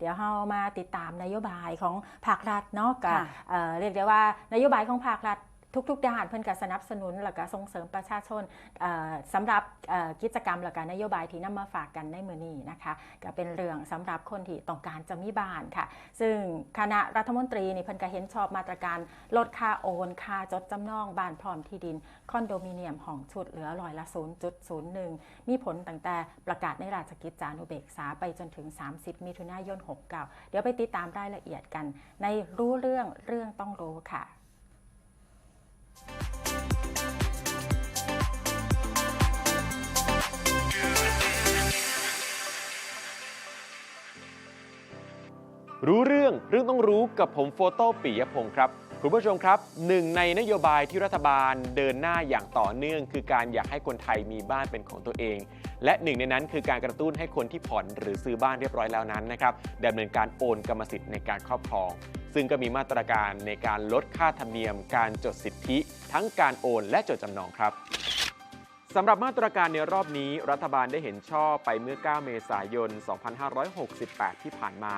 เดี๋ยวเรามาติดตามนโยบายของภาครัฐเนาะกับค่ะเอ่อเรียกได้ว่านโยบายของภาครัฐ ทุกๆด้านเพื่อนก็สนับสนุนแล้วก็ส่งเสริมประชาชนเอ่อสำหรับกิจกรรมแล้วก็นโยบายที่นำมาฝากกันในมือนี้นะคะก็เป็นเรื่องสำหรับคนที่ต้องการจะมีบ้านค่ะ ซึ่งคณะรัฐมนตรีนี่เพิ่นก็เห็นชอบมาตรการลดค่าโอนค่าจดจำนองบ้านพร้อมที่ดิน คอนโดมิเนียมของชุดเหลือร้อยละ 0.01 มีผลตั้งแต่ประกาศในราชกิจจานุเบกษาไปจนถึง 30 มิถุนายน 69 เดี๋ยวไปติดตามรายละเอียดกัน ในรู้เรื่องเรื่องต้องรู้ค่ะ รู้เรื่องเรื่องต้องรู้กับผมโฟโต้ปิยพงศ์ครับ คุณผู้ชมครับหนึ่งในนโยบายที่รัฐบาลเดินหน้าอย่างต่อเนื่อง คือการอยากให้คนไทยมีบ้านเป็นของตัวเอง และหนึ่งในนั้นคือการกระตุ้นให้คนที่ผ่อนหรือซื้อบ้านเรียบร้อยแล้วนั้นนะครับดำเนินการโอนกรรมสิทธิ์ในการครอบครอง ซึ่งก็มีมาตรการในการลดค่าธรรมเนียมการจดสิทธิ ทั้งการโอนและจดจำนองครับสำหรับมาตรการในรอบนี้ รัฐบาลได้เห็นชอบไปเมื่อ 9 เมษายน 2568 ที่ผ่านมา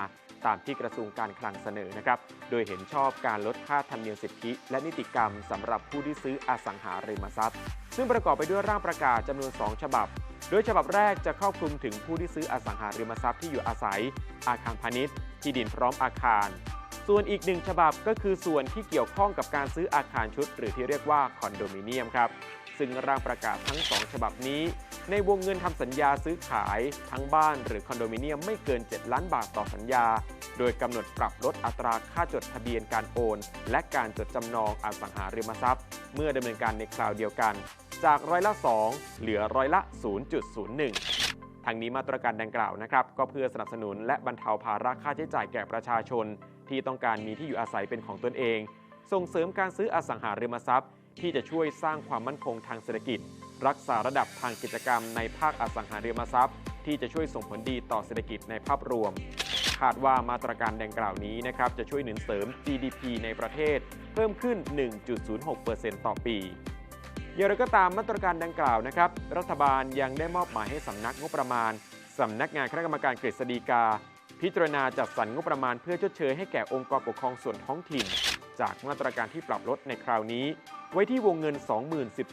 ตามที่กระทรวงการคลังเสนอนะครับ โดยเห็นชอบการลดค่าธรรมเนียมสิทธิ และนิติกรรมสำหรับผู้ที่ซื้ออสังหาริมทรัพย์ ซึ่งประกอบไปด้วยร่างประกาศจำนวน 2 ฉบับ โดยฉบับแรกจะครอบคลุมถึงผู้ที่ซื้ออสังหาริมทรัพย์ที่อยู่อาศัย อาคารพาณิชย์ ที่ดินพร้อมอาคาร ส่วนอีกหนึ่งฉบับก็คือส่วนที่เกี่ยวข้องกับการซื้ออาคารชุด หรือที่เรียกว่าคอนโดมิเนียมครับ ซึ่งร่างประกาศทั้ง 2 ฉบับนี้ ในวงเงินทำสัญญาซื้อขาย ทั้งบ้านหรือคอนโดมิเนียมไม่เกิน 7 ล้านบาทต่อสัญญา โดยกำหนดปรับลดอัตราค่าจดทะเบียนการโอน และการจดจำนองอสังหาริมทรัพย์ เมื่อดำเนินการในคราวเดียวกัน จากร้อยละ 2 เหลือร้อยละ 0.01 ทางนี้มาตรการดังกล่าวนะครับ ก็เพื่อสนับสนุนและบรรเทาภาระค่าใช้จ่ายแก่ประชาชน ที่ต้องการมีที่อยู่อาศัยเป็นของตนเอง ส่งเสริมการซื้ออสังหาริมทรัพย์ ที่จะช่วยสร้างความมั่นคงทางเศรษฐกิจ รักษาระดับทางกิจกรรมในภาคอสังหาริมทรัพย์ ที่จะช่วยส่งผลดีต่อเศรษฐกิจในภาพรวมคาดว่ามาตรการดังกล่าวนี้นะครับจะช่วยหนุนเสริม GDP ในประเทศ เพิ่มขึ้น 1.06%ต่อปี อย่างไรก็ตามมาตรการดังกล่าวนะครับ รัฐบาลยังได้มอบหมายให้สำนักงบประมาณสำนักงานคณะกรรมการกฤษฎีกา พิจารณาจัดสรรงบประมาณเพื่อชดเชยให้แก่องค์กรปกครองส่วนท้องถิ่น จากมาตรการที่ปรับลดในคราวนี้ ไว้ที่วงเงิน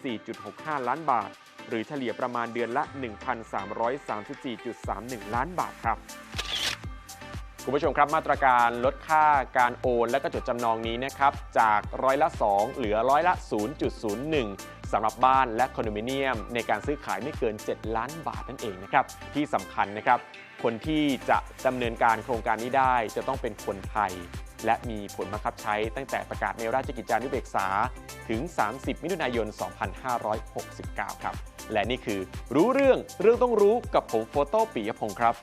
2014.65 ล้านบาท หรือเฉลี่ยประมาณเดือนละ 1,334.31 ล้านบาทครับ คุณผู้ชมครับมาตรการลดค่าการโอนและก็จดจำนองนี้นะครับจากร้อยละ 2 เหลือร้อยละ 0.01สำหรับบ้านและคอนโดมิเนียม ในการซื้อขายไม่เกิน 7 ล้านบาทนั่นเองนะครับที่สำคัญนะครับคนที่จะดำเนินการโครงการนี้ได้จะต้องเป็นคนไทย และมีผลบังคับใช้ตั้งแต่ประกาศในราชกิจจานุเบกษาถึง 30 มิถุนายน 2569 ครับ และนี่คือรู้เรื่องเรื่องต้องรู้กับผมโฟโต้ปิยพงศ์ครับ